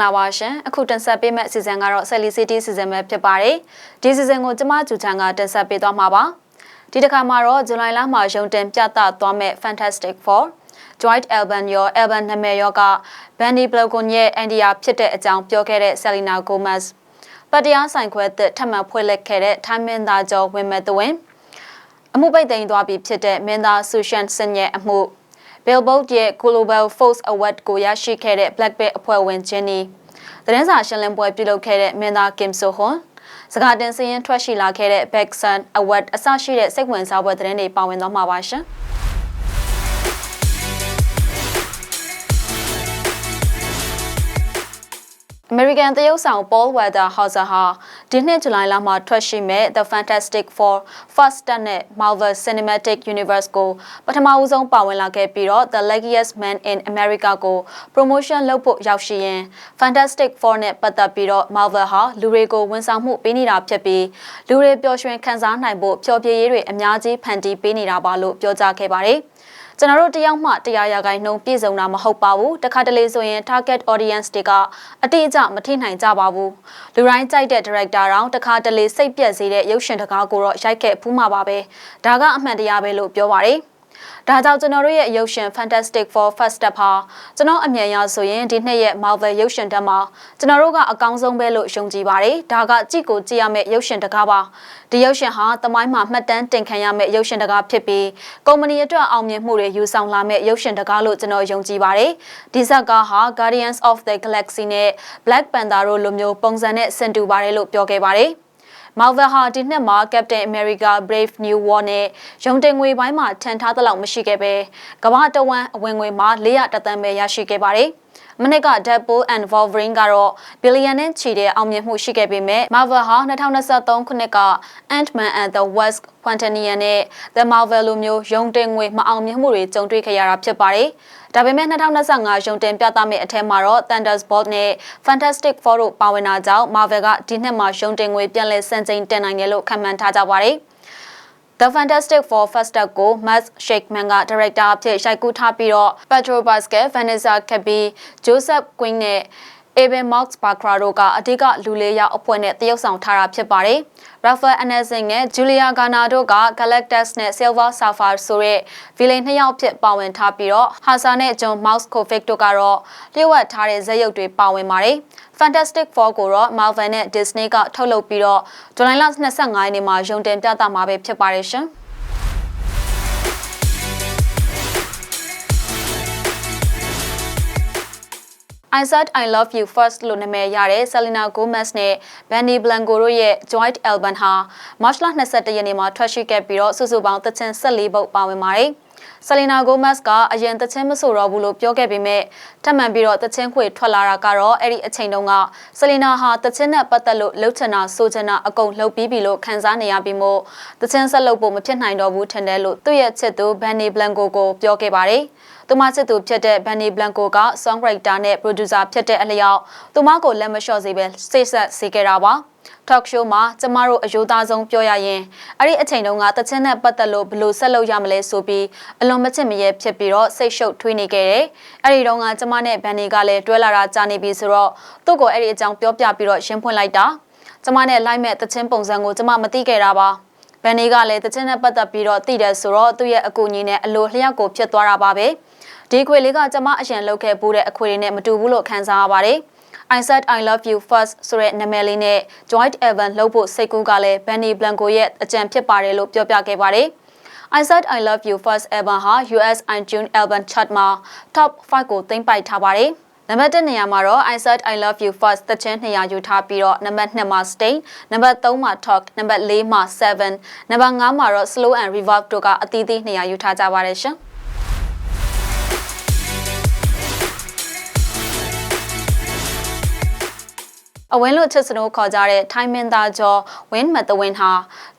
္ဂလာပါရှင်အခုတင်ဆက်ပေးမယ့်အစီအစဉ်ကတော့ Sally City စီစဉ်ပဲဖြစ်ပါတယ်ဒီစီစဉ်ကိုကျမကျူချန်ကတင်ဆက်ပေးသွားမှာပါဒီတစ်ခါမှာတော့ဇူလိုင်လမှာရုံတင်ပြသသွားမယ့် Fantastic Four Joint Album ရော Album နာမည်ရောက Benny Blogon ရဲ့ India ဖြစ်တဲ့အကြောင်းပြောခဲ့တဲ့ Selena Gomez ပတ်တရားဆိုင်ခွဲသစ်ထပ်မံဖွင့်လှစ်ခဲ့တဲ့ Time မင်းသားကျော်ဝင်မဲ့သွင်းအမှုပိတ်သိမ်းသွားပြီဖြစ်တဲ့မင်းသားဆူရှန်စင်ရဲ့အမှု Billboard ရဲ့ Global Force Award ကိုရရှိခဲ့တဲ့ Blackpink အဖွဲ့ဝင် Jennie သတင်းစာရှင်းလင်းပွဲပြုလုပ်ခဲ့တဲ့မင်းသား Kim So Hyun စကားတင်စရင်ထွက်ရှိလာခဲ့တဲ့ Baeksun Award အစရှိတဲ့စိတ်ဝင်စားပွဲသတင်းတွေပါဝင်သွားမှာပါရှင်။ American တရုတ်ဆောင် Paul Walter-Hauser ဟာ ဒီနှစ်ဇူလိုင်လမှာထွက်ရှိမဲ့ The Fantastic Four First Step နဲ့ Marvel Cinematic Universe ကိုပထမဦးဆုံးပါဝင်လာခဲ့ပြီးတော့ The Luckiest Man in America ကို promotion လုပ်ဖို့ရောက်ရှိရင် Fantastic Four နဲ့ပတ်သက်ပြီးတော့ Marvel ဟာလူတွေကိုဝန်ဆောင်မှုပေးနေတာဖြစ်ပြီးလူတွေပျော်ရွှင်ခံစားနိုင်ဖို့ပျော်ပြည့်ရေးတွေအများကြီးဖန်တီးပေးနေတာပါလို့ပြောကြားခဲ့ပါတယ်။ ကျွန်တော်တို့တယောက်မှတရားရဂိုင်းနှုံပြည့်စုံတာမဟုတ်ပါဘူးတခါတလေဆိုရင် target audience တွေကအတိအကျမထိနိုင်ကြပါဘူးလူတိုင်းကြိုက်တဲ့ director တောင်တခါတလေစိတ်ပြက်စေတဲ့ရုပ်ရှင်တကားကိုတော့ရိုက်ခဲ့ဖူးမှာပါပဲဒါကအမှန်တရားပဲလို့ပြောပါတယ် ဒါကြောင့်ကျွန်တော်တို့ရဲ့ရုပ်ရှင် Fantastic for First Step ဟာကျွန်တော်အမြင်အရဆိုရင်ဒီနှစ်ရဲ့ Marvel ရုပ်ရှင်တက်မှာကျွန်တော်တို့ကအကောင်းဆုံးပဲလို့ယုံကြည်ပါတယ်။ဒါကကြည့်ကိုကြည့်ရမယ့်ရုပ်ရှင်တကားပါ။ဒီရုပ်ရှင်ဟာတမိုင်းမှာမှတ်တမ်းတင်ခံရမယ့်ရုပ်ရှင်တကားဖြစ်ပြီးကုမ္ပဏီအတွက်အောင်မြင်မှုတွေယူဆောင်လာမယ့်ရုပ်ရှင်တကားလို့ကျွန်တော်ယုံကြည်ပါတယ်။ဒီဇက်ကားဟာ Guardians of the Galaxy နဲ့ Black Panther တို့လိုမျိုးပုံစံနဲ့ဆင်တူပါတယ်လို့ပြောခဲ့ပါတယ်။ Marvel ဟာဒီနှစ်မှာ Captain America Brave New World နဲ့ရုံတင်ငွေပိုင်းမှာထန်ထားသလောက်မရှိခဲ့ပဲကမ္ဘာတဝန်းအဝင်ငွေမှာ400တသန်းပဲရရှိခဲ့ပါတယ်။ မနစ်က Deadpool and Wolverine ကတော့ billion နဲ့ချီတဲ့အောင်မြင်မှုရှိခဲ့ပေမဲ့ Marvel ဟာ2023ခုနှစ်က Ant-Man and the Wasp Quantumania နဲ့ The Marvel လိုမျိုးရုံတင်ငွေမအောင်မြင်မှုတွေကြုံတွေ့ခဲ့ရတာဖြစ်ပါတယ်။ဒါပေမဲ့2025ရုံတင်ပြသမယ့်အထက်မှာတော့ Thunderbolt နဲ့ Fantastic Four တို့ပါဝင်တာကြောင့် Marvel ကဒီနှစ်မှာရုံတင်ငွေပြန်လည်စံချိန်တင်နိုင်တယ်လို့ခန့်မှန်းထားကြပါတယ်။ The Fantastic Four First Step ကို Matt Shakeman က director အဖြစ်ရိုက်ကူးထားပြီးတော့ Pedro Pascal, Vanessa Kirby, Joseph Quinn နဲ့ Eben Max Bakra တို့ကအဓိကလူလေးယောက်အဖွဲ့နဲ့တရုတ်ဆောင်ထားတာဖြစ်ပါတယ်။ Rafael Anelson နဲ့ Julia Garner တို့က Galactus နဲ့ Silver Surfer ဆိုတဲ့ villain နှစ်ယောက်ဖြစ်ပါဝင်ထားပြီးတော့ Hasa နဲ့ John Malkovich တို့ကတော့လျှို့ဝှက်ထားတဲ့ဇာတ်ရုပ်တွေပါဝင်ပါတယ်။ Fantastic Four ကိုတော့ Marvel နဲ့ Disney ကထုတ်လုပ်ပြီးတော့ဇူလိုင်လ25ရက်နေ့မှာရုံတင်ပြသမှာပဲဖြစ်ပါတယ်ရှင်။ I said I love you first လို့နာမည်ရတဲ့ Selena Gomez နဲ့ Benny Blanco တို့ရဲ့ joint album ဟာ March 22ရက်နေ့မှာထွက်ရှိခဲ့ပြီးတော့စုစုပေါင်းသချင်း14ပုဒ်ပါဝင်ပါတယ်။ Selena Gomez ကအရင်သချင်းမဆိုတော့ဘူးလို့ပြောခဲ့ပေမဲ့ထပ်မံပြီးတော့သချင်းခွေထွက်လာတာကတော့အဲ့ဒီအချိန်တုန်းက Selena ဟာသချင်းနဲ့ပတ်သက်လို့လှုပ်ချင်တာဆိုချင်တာအကုန်လှုပ်ပြီးပြီလို့ခံစားနေရပြီးမို့သချင်းဆက်လုပ်ဖို့မဖြစ်နိုင်တော့ဘူးထင်တယ်လို့သူ့ရဲ့ချစ်သူ Benny Blanco ကိုပြောခဲ့ပါတယ်။ သူမစစ်သူဖြစ်တဲ့ Benny Blanco က songwriter နဲ့ producer ဖြစ်တဲ့အလျောက်သူမကိုလက်မလျှော့စေပဲစိတ်ဆက်စေခဲ့တာပါ talk show မှာကျမတို့အယိုးသားဆုံးပြောရရင်အဲ့ဒီအချိန်တုန်းကတချင်းနဲ့ပတ်သက်လို့ဘလို့ဆက်လုပ်ရမလဲဆိုပြီးအလွန်မချစ်မရဲဖြစ်ပြီးတော့စိတ်ရှုပ်ထွေးနေခဲ့တယ်။အဲ့ဒီတုန်းကကျမနဲ့ဘန်နီကလည်းတွဲလာတာကြာနေပြီဆိုတော့သူ့ကိုအဲ့ဒီအကြောင်းပြောပြပြီးတော့ရှင်းဖွင့်လိုက်တာ။ကျမနဲ့လိုက်မဲ့တချင်းပုံစံကိုကျမမသိခဲ့တာပါ။ဘန်နီကလည်းတချင်းနဲ့ပတ်သက်ပြီးတော့သိတယ်ဆိုတော့သူ့ရဲ့အကူအညီနဲ့အလိုလျောက်ကိုဖြစ်သွားတာပါပဲ။ ဒီခွေလေးကကျမအရင်လုပ်ခဲ့ဘူးတဲ့အခွေတွေနဲ့မတူဘူးလို့ခံစားရပါတယ်။ I said I love you first ဆိုတဲ့နာမည်လေးနဲ့ Joint Evan လုပ်ဖို့စိတ်ကူးကလည်း Benny Blanco ရဲ့အကြံဖြစ်ပါတယ်လို့ပြောပြခဲ့ပါတယ်။ I said I love you first album ဟာ US iTunes album chart မှာ top 5ကိုသိမ်းပိုက်ထားပါတယ်။နံပါတ်1နေရာမှာတော့ I said I love you first တချင်း200ယူထားပြီးတော့နံပါတ်2မှာ Stain နံပါတ်3မှာ Talk နံပါတ်4မှာ Seven နံပါတ်5မှာတော့ Slow and Reverb တို့ကအသီးသီး200ယူထားကြပါတယ်ရှင်။ အဝင်းလို့ချစ်စနိုးခေါ်ကြတဲ့ထိုင်းမင်းသားကျော်ဝင်းမတ်တဝင်းဟာ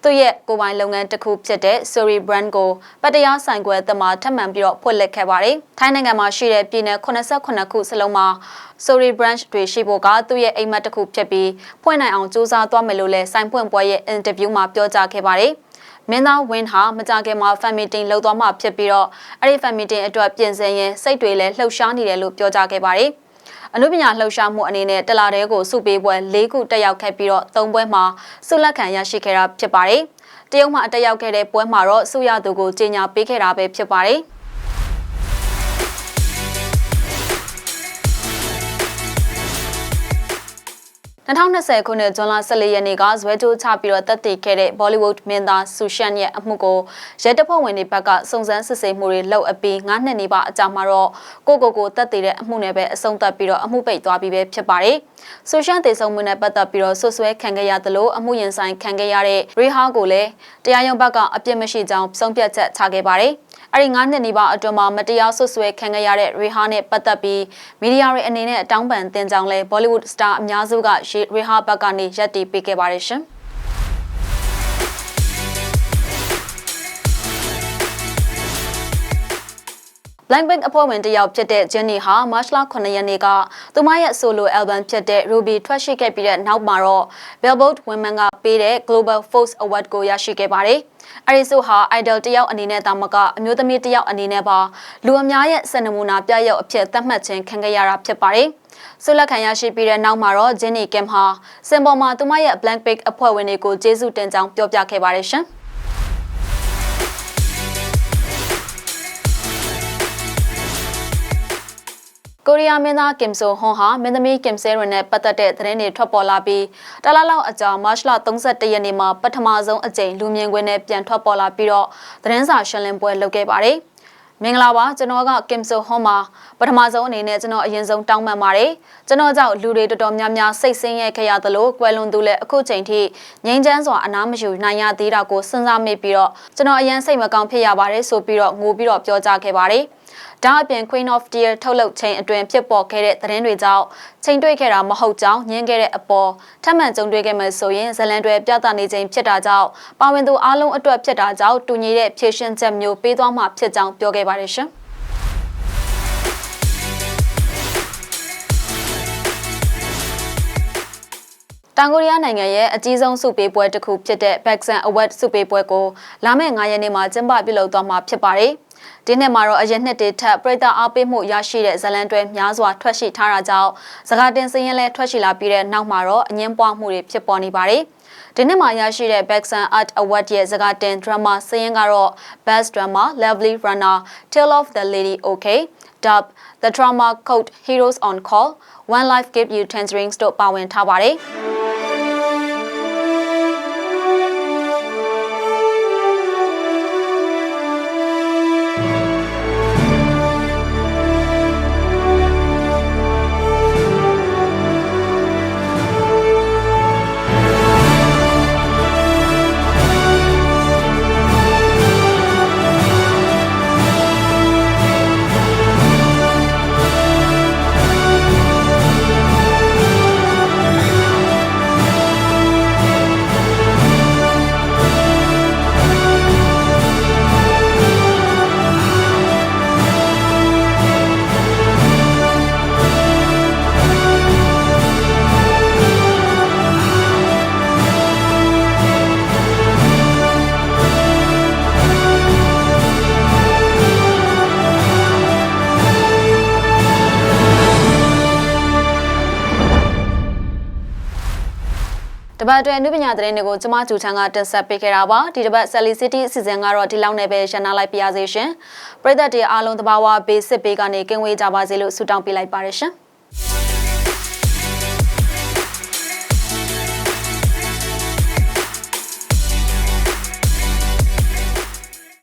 သူ့ရဲ့ကိုယ်ပိုင်လုပ်ငန်းတစ်ခုဖြစ်တဲ့ Suri Brand ကိုပတ်တရားဆိုင်ခွဲသမားထပ်မံပြီးတော့ဖွင့်လှစ်ခဲ့ပါတယ်။ထိုင်းနိုင်ငံမှာရှိတဲ့ပြည်နယ်89ခုစလုံးမှာ Suri Branch တွေရှိဖို့ကသူ့ရဲ့အိမ်မက်တစ်ခုဖြစ်ပြီးဖွင့်နိုင်အောင်စူးစမ်းသွားမယ်လို့လည်းစိုင်းဖွင့်ပွဲရဲ့အင်တာဗျူးမှာပြောကြားခဲ့ပါတယ်။မင်းသားဝင်းဟာမကြခင်မှာ fan meeting လုပ်သွားမှဖြစ်ပြီးတော့အဲ့ဒီ fan meeting အတွက်ပြင်ဆင်ရင်စိတ်တွေလည်းလှုပ်ရှားနေတယ်လို့ပြောကြားခဲ့ပါတယ်။ အနုပညာလှုပ်ရှားမှုအနေနဲ့တလာတဲကိုစုပေးပွဲ၄ခုတက်ရောက်ခဲ့ပြီးတော့၃ပွဲမှာဆုလက်ခံရရှိခဲ့တာဖြစ်ပါတယ်။တရုတ်မှာတက်ရောက်ခဲ့တဲ့ပွဲမှာတော့ဆုရသူကိုကြေညာပေးခဲ့တာပဲဖြစ်ပါတယ်။ 2020ခုနှစ်ဇွန်လ14ရက်နေ့ကဇွဲကြိုးချပြီးတော့တက်တည်ခဲ့တဲ့ Bollywood မင်းသားဆူရှန်ရဲ့အမှုကိုရဲတပ်ဖွဲ့ဝင်တွေဘက်ကစုံစမ်းစစ်ဆေးမှုတွေလုပ်အပြီး9နှစ်နေပါအကြာမှာတော့ကိုကိုကိုတက်တည်တဲ့အမှုနဲ့ပဲအဆုံးသတ်ပြီးတော့အမှုပိတ်သွားပြီးပဲဖြစ်ပါတယ်။ဆူရှန်တေဆုံးမှုနဲ့ပတ်သက်ပြီးတော့ဆွဆွဲခံခဲ့ရသလိုအမှုရင်ဆိုင်ခံခဲ့ရတဲ့ရီဟာကိုလည်းတရားရုံးဘက်ကအပြစ်မရှိကြောင်းဆုံးဖြတ်ချက်ချခဲ့ပါတယ်။ အဲ့ဒီ9နှစ်နီးပါးအတွင်းမှာမတရားဆွဆွဲခံခဲ့ရတဲ့ရီဟာနဲ့ပတ်သက်ပြီးမီဒီယာတွေအနေနဲ့တောင်းပန်တင်ကြောင်းလဲ Bollywood star အများစုကရီဟာဘက်ကနေရက်တီပေးခဲ့ပါတယ်ရှင်။ Blackpink အဖွဲ့ဝင်တစ်ယောက်ဖြစ်တဲ့ Jennie ဟာ March လ9ရက်နေ့ကသူမရဲ့ solo album ဖြစ်တဲ့ Ruby ထွက်ရှိခဲ့ပြီးတဲ့နောက်မှာတော့ Billboard Women ကပေးတဲ့ Global Force Award ကိုရရှိခဲ့ပါတယ်။အဲဒီဆိုဟာ idol တစ်ယောက်အနေနဲ့တာမကအမျိုးသမီးတစ်ယောက်အနေနဲ့ပါလူအများရဲ့စံနမူနာပြရုပ်အဖြစ်သတ်မှတ်ခြင်းခံခဲ့ရတာဖြစ်ပါတယ်။ဆုလက်ခံရရှိပြီးတဲ့နောက်မှာတော့ Jennie Kim ဟာစင်ပေါ်မှာသူမရဲ့ Blackpink အဖွဲ့ဝင်တွေကိုကျေးဇူးတင်ကြောင်းပြောပြခဲ့ပါတယ်ရှင်။ ကိုရီးယားမင်းသားကင်ဆိုဟွန်ဟာမင်းသမီးကင်ဆဲရွန်နဲ့ပတ်သက်တဲ့သတင်းတွေထွက်ပေါ်လာပြီးတလားလောက်အကြာမတ်လ31ရက်နေ့မှာပထမဆုံးအကြိမ်လူမြင်ကွင်းနဲ့ပြန်ထွက်ပေါ်လာပြီးတော့သတင်းစာရှင်းလင်းပွဲလုပ်ခဲ့ပါတယ်။မင်္ဂလာပါကျွန်တော်ကကင်ဆိုဟွန်ပါပထမဆုံးအနေနဲ့ကျွန်တော်အရင်ဆုံးတောင်းပန်ပါတယ်ကျွန်တော်ကြောင့်လူတွေတော်တော်များများစိတ်ဆင်းရဲခဲ့ရသလိုကွယ်လွန်သူလည်းအခုချိန်ထိငြိမ်းချမ်းစွာအနားမယူနိုင်ရသေးတာကိုစဉ်းစားမိပြီးတော့ကျွန်တော်အရင်စိတ်မကောင်းဖြစ်ရပါတယ်ဆိုပြီးတော့ငိုပြီးတော့ပြောကြားခဲ့ပါတယ်။ ဒါအပြင် Queen of Tears ထုတ်လုပ်ချိန်အတွင်းဖြစ်ပေါ်ခဲ့တဲ့သတင်းတွေကြောင့်ချိန်တွေ့ခဲ့တာမဟုတ်ကြောင်းညင်းခဲ့တဲ့အပေါ်ထပ်မံကြုံတွေ့ခဲ့မယ်ဆိုရင်ဇလန်တွေပြသနေခြင်းဖြစ်တာကြောင့်ပါဝင်သူအလုံးအတွက်ဖြစ်တာကြောင့်တူညီတဲ့ဖြည့်ရှင်းချက်မျိုးပေးသွားမှာဖြစ်ကြောင်းပြောခဲ့ပါတယ်ရှင် တောင်ကိုရီးယားနိုင်ငံရဲ့အကြီးဆုံးစုပေးပွဲတစ်ခုဖြစ်တဲ့ Baxan Award စုပေးပွဲကိုလာမယ့်9ရက်နေ့မှာကျင်းပပြုလုပ်သွားမှာဖြစ်ပါတယ်။ ဒီနှစ်မှာတော့အရင်နှစ်တွေထက်ပြည်သက်အားပေးမှုရရှိတဲ့ဇလန်တွဲများစွာထွက်ရှိထားတာကြောင့်စကားတင်စရင်လဲထွက်ရှိလာပြီးတဲ့နောက်မှာတော့အငင်းပွားမှုတွေဖြစ်ပေါ်နေပါတယ်။ဒီနှစ်မှာရရှိတဲ့ Baxan Art Award ရဲ့စကားတင် drama စရင်ကတော့ Best Drama, Lovely Runner, Tale of the Lady Okay, Dub, The Drama Code Heroes on Call, One Life Give You Tangerines တို့ပါဝင်ထားပါတယ်။ တပတ်အတွင်းအနုပညာသတင်းတွေကိုကျမကျူချန်ကတင်ဆက်ပေးခဲ့တာပါဒီတပတ် Sally City အစီအစဉ်ကတော့ဒီလောက်နဲ့ပဲရန်နာလိုက်ပါရစေရှင်ပရိသတ်တွေအားလုံးတဘာဝဘေးစစ်ဘေးကနေကင်းဝေးကြပါစေလို့ဆုတောင်းပေးလိုက်ပါရရှင်